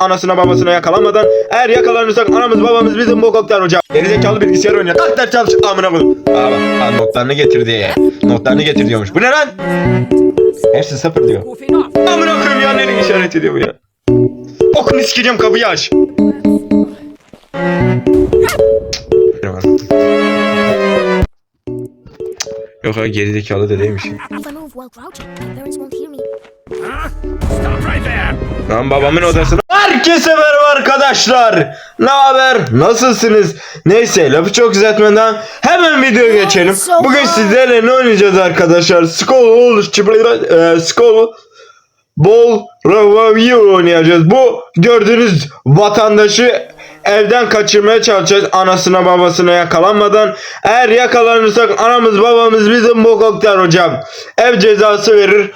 anasına babasına yakalanmadan eğer yakalanırsak anamız babamız bizim bu koklar hocam. Gerizekalı bilgisayar oynuyor. Kalk ders çalış amına koyayım. Aa bak aa, notlarını getirdi. Notlarını getir diyormuş. Bu ne lan? Hepsi sıfır diyor. Amına koyayım ya nereye işaret ediyor bu ya? Okunu sikeceğim kapıyı aç. Me. Stop right there. Lan babamın odasına. Herkese merhaba arkadaşlar. Ne haber? Nasılsınız? Neyse lafı çok uzatmadan hemen videoya geçelim. Bugün sizlerle ne oynayacağız arkadaşlar? Skull, e, Skull Ball Review oynayacağız. Bu gördüğünüz vatandaşı evden kaçırmaya çalışacağız anasına babasına yakalanmadan. Eğer yakalanırsak anamız babamız bizim bu koklar hocam. Ev cezası verir.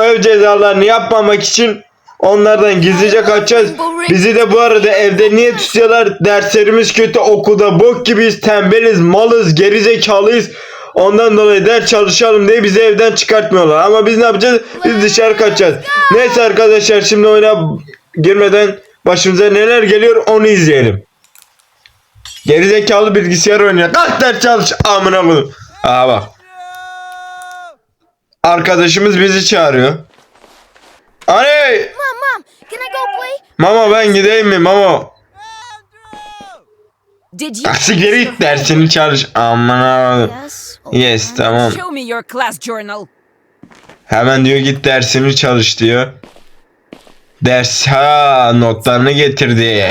Ev cezalarını yapmamak için onlardan gizlice kaçacağız. Bizi de bu arada evde niye tutuyorlar? Derslerimiz kötü, okulda bok gibiyiz, tembeliz, malız, gerizekalıyız. Ondan dolayı ders çalışalım diye bizi evden çıkartmıyorlar. Ama biz ne yapacağız? Biz dışarı kaçacağız. Neyse arkadaşlar şimdi oyuna girmeden başımıza neler geliyor onu izleyelim. Gerizekalı bilgisayar oynuyor. Kalk ders çalış amına koyayım. Aa bak. Arkadaşımız bizi çağırıyor. Hani Mom, Mom, can I go play? mama ben gideyim mi mama? Did you Aksi geri git dersini çalış. Aman abi. Yes. Yes tamam. show me your class journal? Hemen diyor git dersini çalış diyor. Ders ha notlarını getirdi.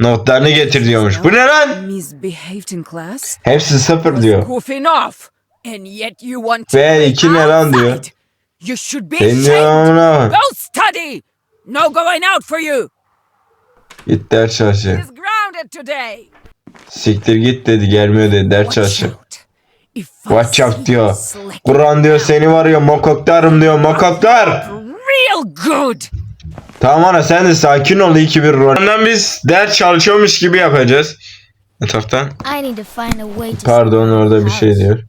Notlarını getir diyormuş. Bu ne lan? Misbehaved in class? Hepsi sıfır diyor. Goofing off. And yet you want to Ve iki ne lan diyor. You should be ashamed. Go study. No going out for you. Git ders today. Siktir git dedi gelmiyor dedi ders I Watch out diyor. Kur'an diyor seni var ya mokoklarım diyor mokoklar. real good. Tamam ana sen de sakin ol iyi ki bir rol. Ondan biz ders çalışıyormuş gibi yapacağız. To. Pardon orada bir şey diyor.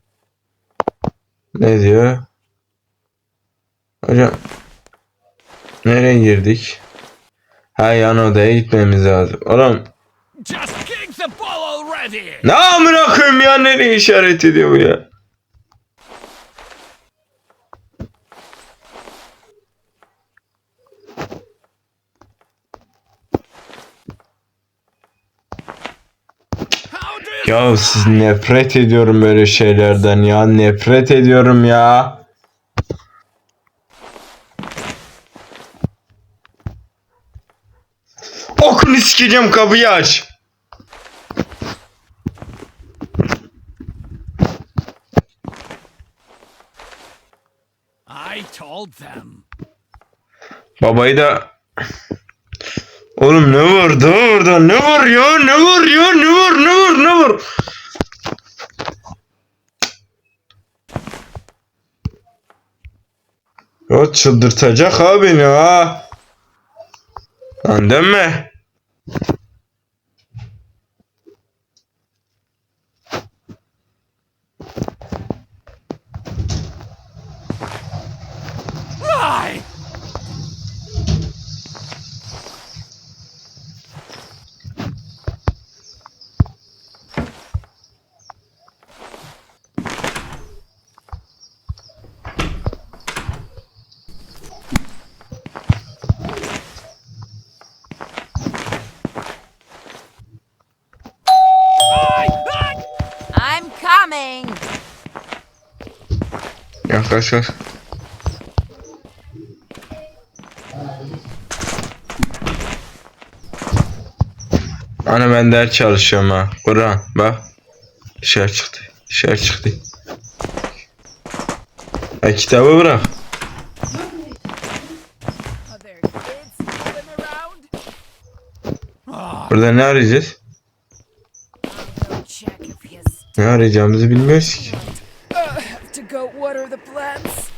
Ne diyor? Hocam. Nereye girdik? Ha yan odaya gitmemiz lazım. Oğlum. Ne amına koyayım ya nereye işaret ediyor bu ya? Ya siz nefret ediyorum böyle şeylerden ya. Nefret ediyorum ya. Okunu sikeceğim kapıyı aç. I told them. Babayı da... Oğlum ne var da orada ne var ya ne var ya ne var ne var ne var. Ya çıldırtacak ha beni ha. Lan deme. Yaklaş. Ana ben ders çalışıyorum ha. Kur'an bak. Dışarı çıktı. Dışarı çıktı. Ha kitabı bırak. Burada ne arayacağız? Ne arayacağımızı bilmiyoruz ki. to go water the plants.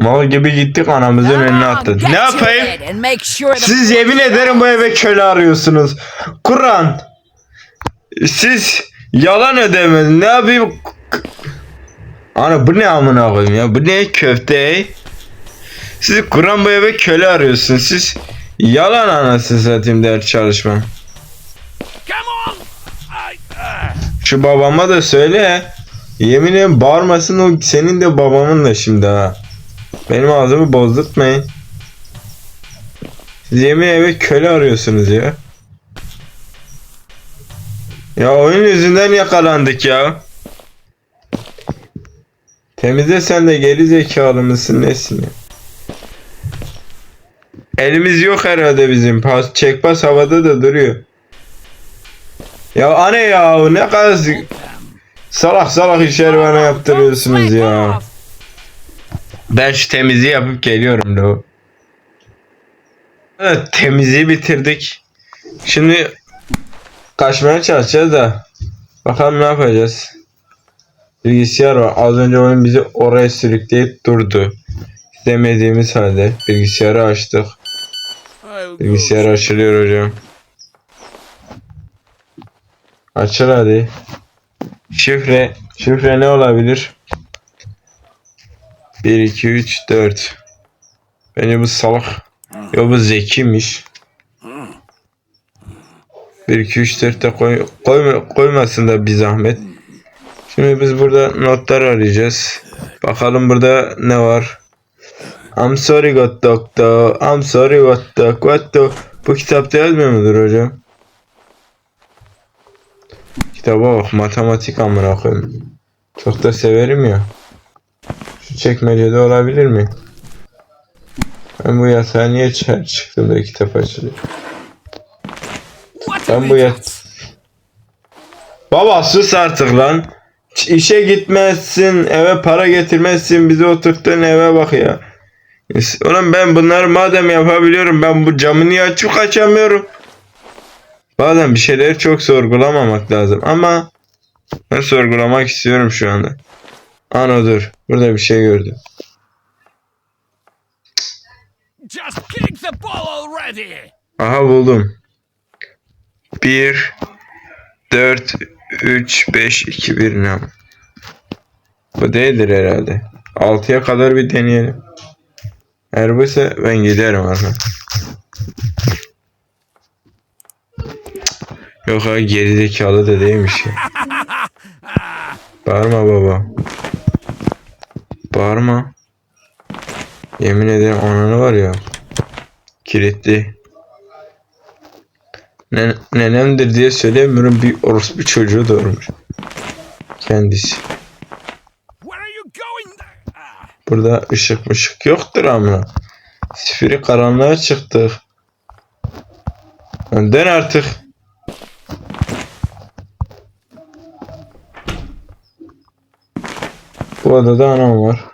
Mal gibi gittik anamızın önüne attık. Ne yapayım? Siz yemin ederim bu eve köle arıyorsunuz. Kur'an. Siz yalan ödemedin. Ne yapayım? Ana bu ne amına koyayım ya? Bu ne köfte? Siz Kur'an bu eve köle arıyorsunuz. Siz yalan anasını satayım ders çalışma. Uh, Şu babama da söyle. Yemin ederim bağırmasın o senin de babamın da şimdi ha. Benim ağzımı bozdurtmayın. Siz yemin eve köle arıyorsunuz ya. Ya oyun yüzünden yakalandık ya. Temizle sen de geri zekalı mısın nesin ya? Elimiz yok herhalde bizim. Pas, çek pas havada da duruyor. Ya anne ya ne kadar salak salak işler bana yaptırıyorsunuz ya. Ben şu temizliği yapıp geliyorum lo. Evet temizliği bitirdik. Şimdi kaçmaya çalışacağız da bakalım ne yapacağız. Bilgisayar var. Az önce oyun bizi oraya sürükleyip durdu. İstemediğimiz halde bilgisayarı açtık. Bilgisayar açılıyor hocam. Açıl hadi. Şifre. Şifre ne olabilir? 1, 2, 3, 4. Bence bu salak. Yo bu zekiymiş. 1, 2, 3, 4 de koy, koyma, koymasın da bir zahmet. Şimdi biz burada notlar arayacağız. Bakalım burada ne var. I'm sorry God Doctor. I'm sorry what the what the. Bu kitapta yazmıyor mudur hocam? Kitaba bak matematik amına koyayım. Çok da severim ya. Şu çekmecede olabilir mi? Ben bu yatağa niye çıktım da kitap açılıyor. Ben bu yat... Baba sus artık lan. İşe gitmezsin, eve para getirmezsin, bizi oturttun eve bak ya. Oğlum ben bunları madem yapabiliyorum ben bu camı niye açıp kaçamıyorum? Bazen bir şeyleri çok sorgulamamak lazım ama ben sorgulamak istiyorum şu anda. Ana dur. Burada bir şey gördüm. Just kick the ball already! Aha buldum. 1 4 3 5 2 1 ne? Bu değildir herhalde. 6'ya kadar bir deneyelim. Eğer buysa ben giderim artık. Yok ha gerizekalı da değilmiş ya. Bağırma baba. Bağırma. Yemin ederim ananı var ya. Kilitli. Ne, nenemdir diye söylemiyorum bir orospu çocuğu doğurmuş. Kendisi. Burada ışık mışık yoktur amına. Sifiri karanlığa çıktık. Dön artık. Bu odada anam var.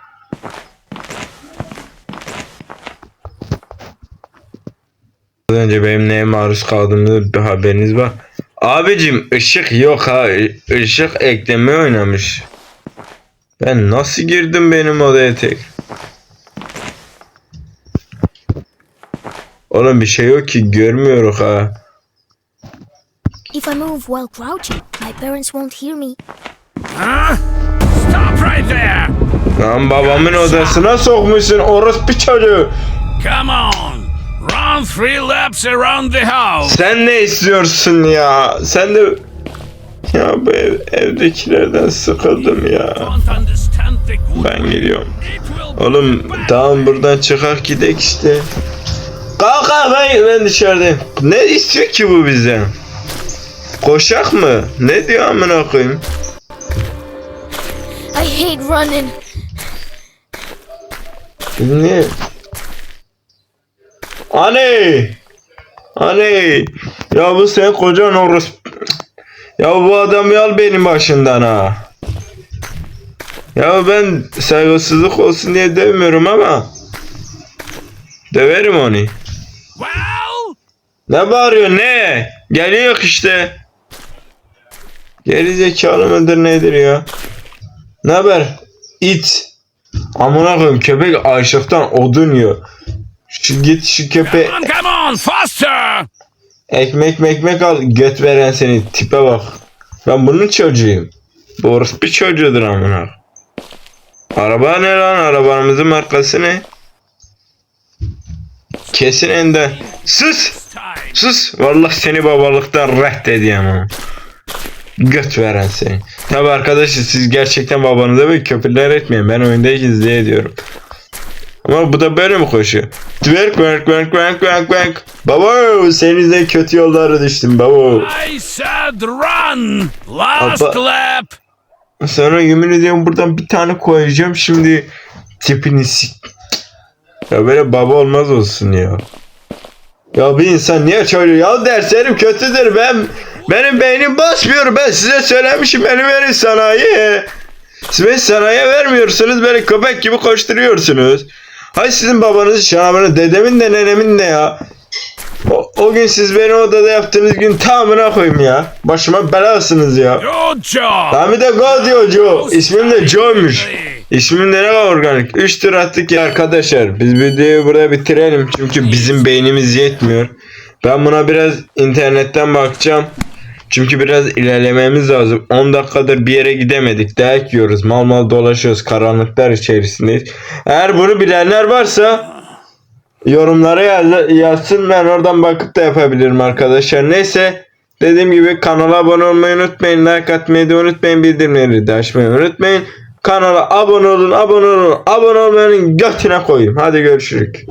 Az önce benim neye maruz kaldığımda bir haberiniz var. Abicim ışık yok ha. Işık ekleme oynamış. Ben nasıl girdim benim odaya tek? Oğlum bir şey yok ki görmüyoruz ha. If I move while crouching, my parents won't hear me. Right there! Lan babamın odasına sokmuşsun orospu çocuğu. Come on! Run three laps around the house! Sen ne istiyorsun ya? Sen de... Ya bu ev, evdekilerden sıkıldım ya. Ben be Oğlum tamam buradan çıkak gidek işte. Kalk kalk ben, ben dışarıdayım. Ne istiyor ki bu bizden? Koşak mı? Ne diyor amına koyayım? I hate running. Biz niye? Anne! Anne! Ya bu sen kocan orospu. Ya bu adamı al benim başından ha. Ya ben saygısızlık olsun diye demiyorum ama döverim onu. Well, Ne bağırıyor ne? Geliyor işte. Geri zekalı mıdır nedir ya? Ne haber? İt. Amına koyayım köpek açlıktan odun yiyor. Şu git şu köpeğe come on, come on, faster! ekmek mekmek al göt veren seni tipe bak. Ben bunun çocuğuyum. Bu orospu çocuğudur amına. Araba ne lan? Arabamızın markası ne? kesin ender. Sus! Sus! Vallahi seni babalıktan reddedeyim ama. Göt veren seni. Tabi arkadaşlar siz gerçekten babanıza böyle köpürler etmeyin. Ben oyundayken izleye ediyorum. Ama bu da böyle mi koşuyor? Twerk twerk twerk twerk twerk twerk. Baba senin yüzünden kötü yollara düştüm baba. I said run! Last Apa- lap! Sonra yemin ediyorum buradan bir tane koyacağım şimdi tipini sik. Ya böyle baba olmaz olsun ya. Ya bir insan niye çocuğu ya derslerim kötüdür ben benim beynim basmıyor ben size söylemişim beni verin sanayi. Siz beni sanayiye vermiyorsunuz böyle köpek gibi koşturuyorsunuz. Hay sizin babanız şanabını dedemin de nenemin de ya. O, o gün siz beni odada yaptığınız gün tamamına koyayım ya. Başıma belasınız ya. Ben bir de Go diyor Joe. İsmim de Joe'muş. İsmim de ne kadar organik. 3 tur attık ya arkadaşlar. Biz videoyu burada bitirelim. Çünkü bizim beynimiz yetmiyor. Ben buna biraz internetten bakacağım. Çünkü biraz ilerlememiz lazım. 10 dakikadır bir yere gidemedik. Dayak yiyoruz. Mal mal dolaşıyoruz. Karanlıklar içerisindeyiz. Eğer bunu bilenler varsa yorumlara yaz- yazsın. Ben oradan bakıp da yapabilirim arkadaşlar. Neyse. Dediğim gibi kanala abone olmayı unutmayın. Like atmayı da unutmayın. Bildirimleri de açmayı unutmayın. Kanala abone olun, abone olun, abone olmayanın götüne koyayım. Hadi görüşürüz.